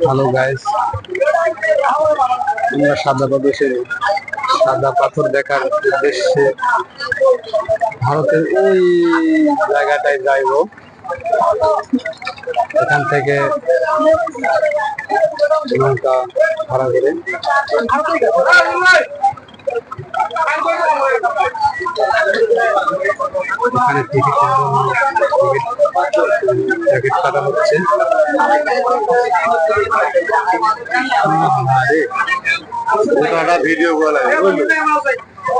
Hello guys আমরা সাদা প্রদেশের সাদা পাথর দেখার উদ্দেশ্যে ভারতের ওই জায়গাটায় যাইব। এখান থেকে নৌকা ভাড়া করে এখানে টিকিট কাটা হচ্ছে। ভিডিও কল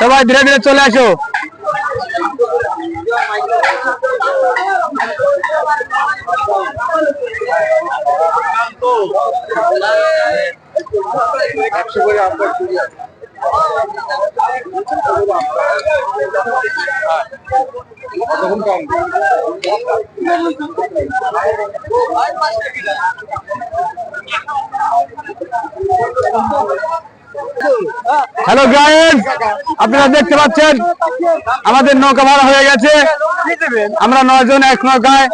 সবাই ধীরে ধীরে চলে আসো। একশো করে। হ্যালো গাইস আপনারা দেখতে পাচ্ছেন, আমাদের নৌকা ভাড়া হয়ে গেছে। আমরা নয় জন এক নৌকায়।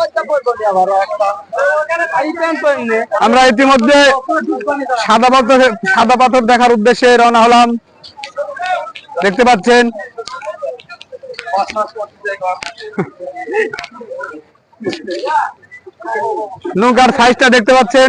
আমরা ইতিমধ্যে সাদা পাথর সাদা পাথর দেখার উদ্দেশ্যে রওনা হলাম। দেখতে পাচ্ছেন। নৌকার সাইজটা দেখতে পাচ্ছেন।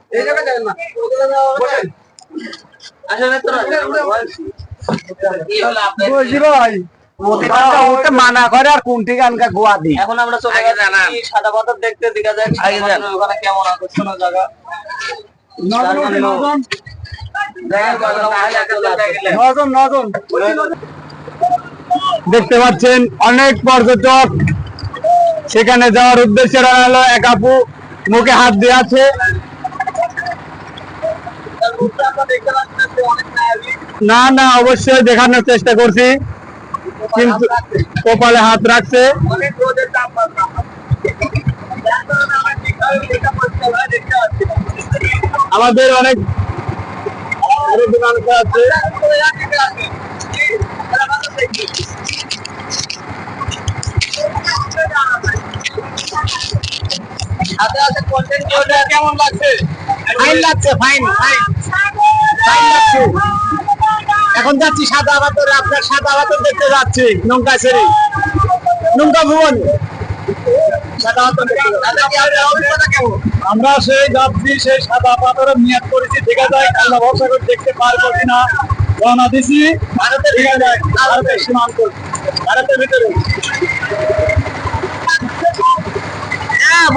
কি মানা করে আর কোনটি গানকা গোয়া দি এখন আমরা চলে যাচ্ছি সাদা পাথর দেখতে দেখা যায় ওখানে কেমন আকর্ষণীয় জায়গা। দেখতে পাচ্ছেন অনেক পর্যটক। সেখানে যাওয়ার উদ্দেশ্যে হলো এক আপু মুখে হাত দিয়ে আছে রূপটা আমরা দেখতে পাচ্ছি অনেক নায়াবী। না না অবশ্যই দেখানোর চেষ্টা করছি। কিন্তু কপালে হাত রাখছে। আমাদের অনেক আছে। content creator কেমন লাগছে? ফাইন লাগছে ফাইন ফাইন এখন যাচ্ছি সাদা আপনার সাদা দেখতে যাচ্ছি, নৌকা ছেড়ে। নৌকা ভুবন। আমরা সেই যাচ্ছি সেই সাদা পাথরের নিয়ত করেছি দেখা যায় আল্লাহ ভরসা করে দেখতে পারব কিনা? রওনা দিছি। ভারতের ভারতের সীমান্ত। ভারতের ভিতরে।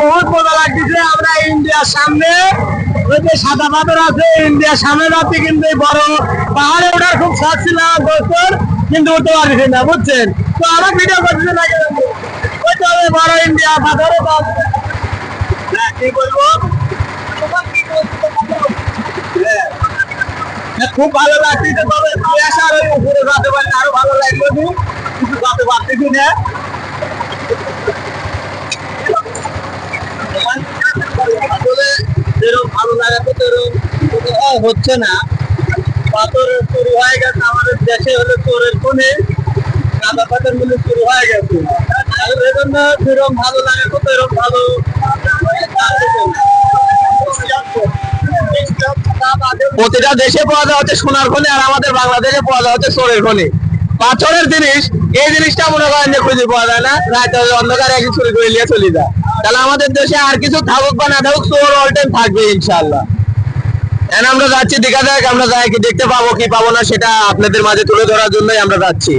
বহুত মজা লাগতেছে। আমরা ইন্ডিয়ার সামনে ওই যে সাদা পাথর আছে ইন্ডিয়ার সামনে যাচ্ছি কিন্তু বড় পাহাড়ে ওঠার খুব শখ ছিল কিন্তু উঠতে পারছি না বুঝছেন? তো আমার ভিডিও করছে না ওই তো বড় ইন্ডিয়া হ্যাঁ কি বলব? হ্যাঁ। হ্যাঁ, খুব ভালো লাগতেছে তবে ওই উপরে আরও ভালো লাগবে কিন্তু যেতে পারতেছি না আসলে যেরকম ভালো হচ্ছে না। পাথর শুরু হয়ে গেছে, আমাদের দেশে হলো চোরের কোণে কাদা পাথর মিলে শুরু হয়ে গেছে। এই জন্য ভালো লাগে তো এরকম ভালো। প্রতিটা দেশে পাওয়া যাওয়া হচ্ছে সোনার খনি, আর আমাদের বাংলাদেশে পাওয়া যাওয়া হচ্ছে চোরের খনি। পাথরের জিনিস, এই জিনিসটা মনে করেন যে খুঁজে পাওয়া যায় না। রাতে অন্ধকারে একদিন চুরি করে নিয়ে চলে যায়। তাহলে আমাদের দেশে আর কিছু থাকুক বা না থাকুক, চোর অল টাইম থাকবে, ইনশাআল্লাহ। এখন আমরা যাচ্ছি, দেখা যাক, আমরা যাই, কি দেখতে পাবো, কি পাবো না, সেটা আপনাদের মাঝে তুলে ধরার জন্যই আমরা যাচ্ছি।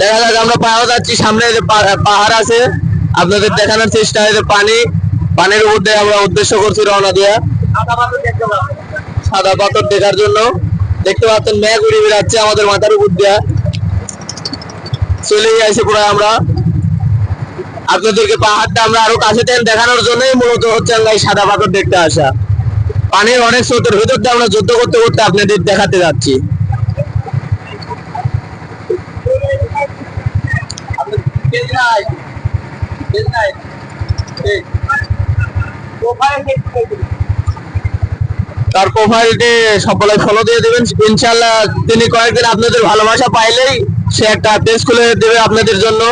দেখা যাক, আমরা পাহাড় যাচ্ছি, সামনে পাহাড় আছে, আপনাদের দেখানোর চেষ্টা যে পানি, পানির উপর দিয়ে আমরা উদ্দেশ্য করছি রওনা দেওয়া। সাদা পাথর দেখার জন্য। দেখতে পাচ্ছেন, মেঘ উড়ে বেড়াচ্ছে আমাদের মাথার উপর দিয়া। চলেই আসে পুরো আমরা। আপনাদেরকে পাহাড়টা আমরা আরও কাছে থেকে দেখানোর জন্যই মূলত হচ্ছে এই সাদা পাথর দেখতে আসা। পানির অনেক স্রোতের ভিতর দিয়ে আমরা যুদ্ধ করতে করতে আপনাদের দেখাতে যাচ্ছি। তার প্রোফাইলটি সকলে ফলো দিয়ে দেবেন। ইনশাল্লাহ তিনি কয়েকদিন আপনাদের ভালোবাসা পাইলেই সে একটা পেজ খুলে দেবে আপনাদের জন্য।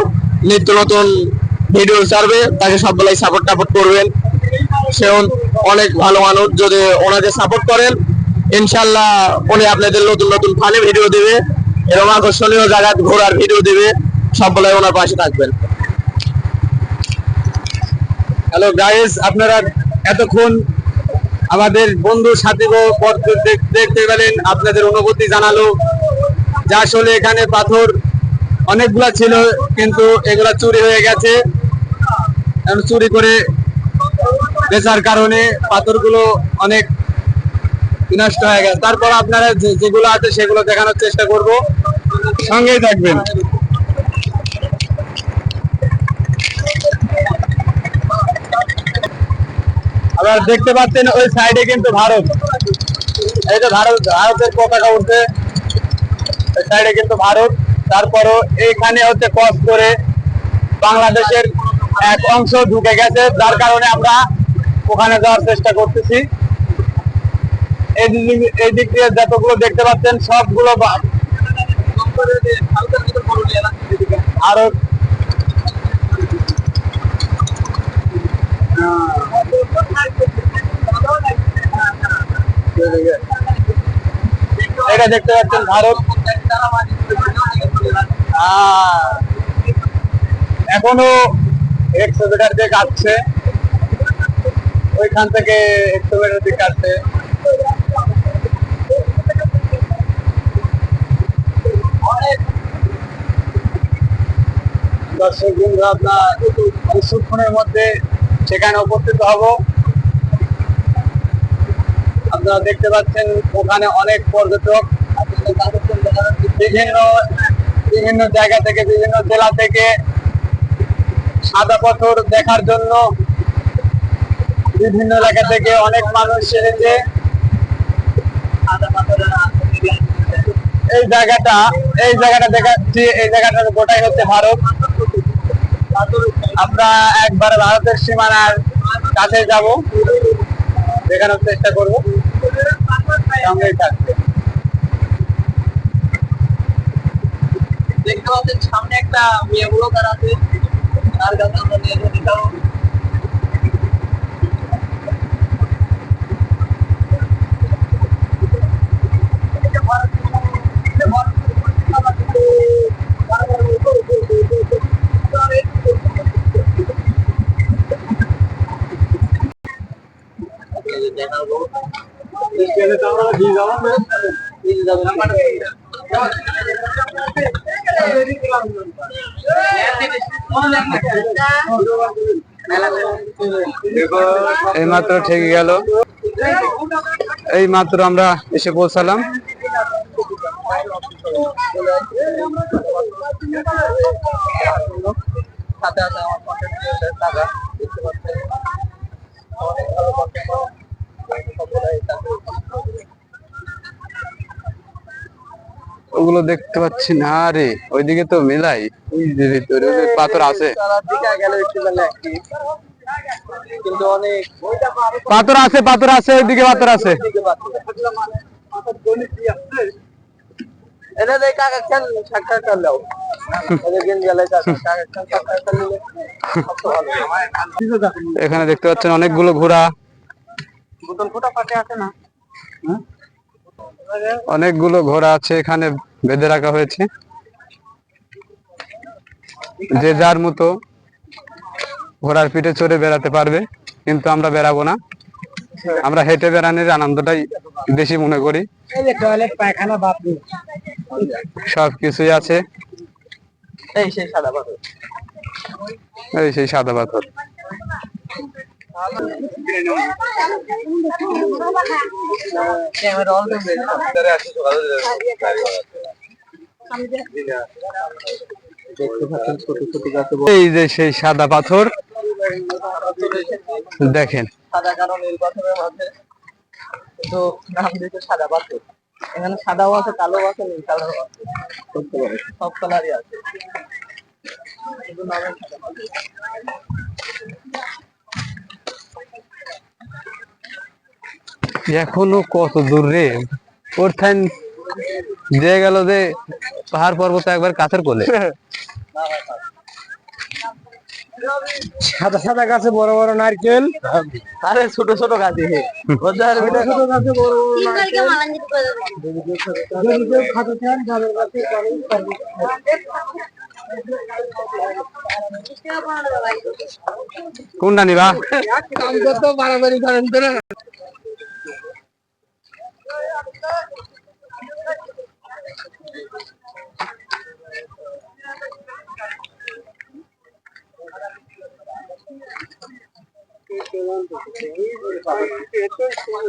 নিত্য নতুন ভিডিও ছাড়বে, তাকে সকলাই সাপোর্ট টাপোর্ট করবেন। সে অনেক ভালো মানুষ, যদি ওনাকে সাপোর্ট করেন, ইনশাল্লাহ উনি আপনাদের নতুন নতুন ফানি ভিডিও দিবে এরকম আকর্ষণীয় জায়গা ঘোরার ভিডিও দিবে সকলাই ওনার পাশে থাকবেন। হ্যালো গাইস আপনারা এতক্ষণ আমাদের বন্ধু সাথী দেখতে পেলেন, আপনাদের অনুভূতি জানালো। যা আসলে এখানে পাথর অনেকগুলা ছিল, কিন্তু এগুলা চুরি হয়ে গেছে। এখন চুরি করে বেচার কারণে পাথরগুলো অনেক বিনষ্ট হয়ে গেছে। তারপর আপনারা যেগুলো আছে সেগুলো দেখানোর চেষ্টা করব। সঙ্গেই থাকবেন। আপনারা দেখতে পাচ্ছেন ওই সাইডে কিন্তু ভারত। এই যে ভারত, ভারতের পতাকা উঠছে। সাইডে কিন্তু ভারত। তারপরও এইখানে হচ্ছে ক্রস করে বাংলাদেশের এক অংশ ঢুকে গেছে যার কারণে আমরা ওখানে যাওয়ার চেষ্টা করতেছি। এই দিক- দিয়ে যতগুলো দেখতে পাচ্ছেন সবগুলো ভারত এটা দেখতে পাচ্ছেন ভারত। আহ, এখনও একশো মিটার দিয়ে কাটছে ওইখান থেকে একশো মিটার দিয়ে কাটছে দর্শক বন্ধু আপনার কিছুক্ষণের মধ্যে সেখানে উপস্থিত হব। আপনারা দেখতে পাচ্ছেন, ওখানে অনেক পর্যটক। বিভিন্ন বিভিন্ন জায়গা থেকে, বিভিন্ন জেলা থেকে। সাদা পাথর দেখার জন্য বিভিন্ন এলাকা থেকে অনেক মানুষ এসেছে। এই জায়গাটা এই জায়গাটা দেখাচ্ছি এই জায়গাটার গোটাই হচ্ছে ভারত। আমরা একবার ভারতের সীমানার কাছে যাব। দেখানোর চেষ্টা করব। সঙ্গেই থাকবে। দেখতে পাচ্ছেন সামনে একটা মেয়ে বুড়ো দাঁড়াতে। তার কাছে আমরা নিয়ে যেতে যাব এই মাত্র ঠেকে গেল। এই মাত্র আমরা এসে পৌঁছালাম। দেখতে ওগুলো দেখতে পাচ্ছি না রে। ওইদিকে তো মেলাই। পাথর আছে। পাথর আছে পাথর আছে ওইদিকে পাথর আছে। এখানে দেখতে পাচ্ছেন অনেকগুলো ঘোড়া। বোতল ফোটা আছে না? অনেকগুলো ঘোড়া আছে এখানে বেঁধে রাখা হয়েছে। যে যার মতো ঘোড়ার পিঠে চড়ে বেড়াতে পারবে কিন্তু আমরা বেড়াবো না। আমরা হেঁটে বেড়ানোর আনন্দটাই বেশি মনে করি। সব কিছুই আছে। এই সেই সাদা পাথর। এই সেই সাদা পাথর ক্যামেরা অন দেখতে পাচ্ছেন ছোট ছোট গাছে এই যে সেই সাদা পাথর, দেখেন। সাদা কালো নীল পাথরের মাঝে কিন্তু নাম দিয়েছে সাদা পাথর। এখানে সাদাও আছে কালো আছে, নীল কালো আছে। সব কালারই আছে। এখনও কত দূর রে? ওর ঠান দিয়ে গেল যে পাহাড় পর্বত একবার কাছের কোলে। সাদা সাদা গাছে বড় বড় নারকেল। আরে ছোট ছোট গাছে ওদের ছোট গাছে বড় কোনটা নিবা? কাম করতে বাড়াবাড়ি করেন তো না।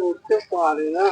উঠতে পারে না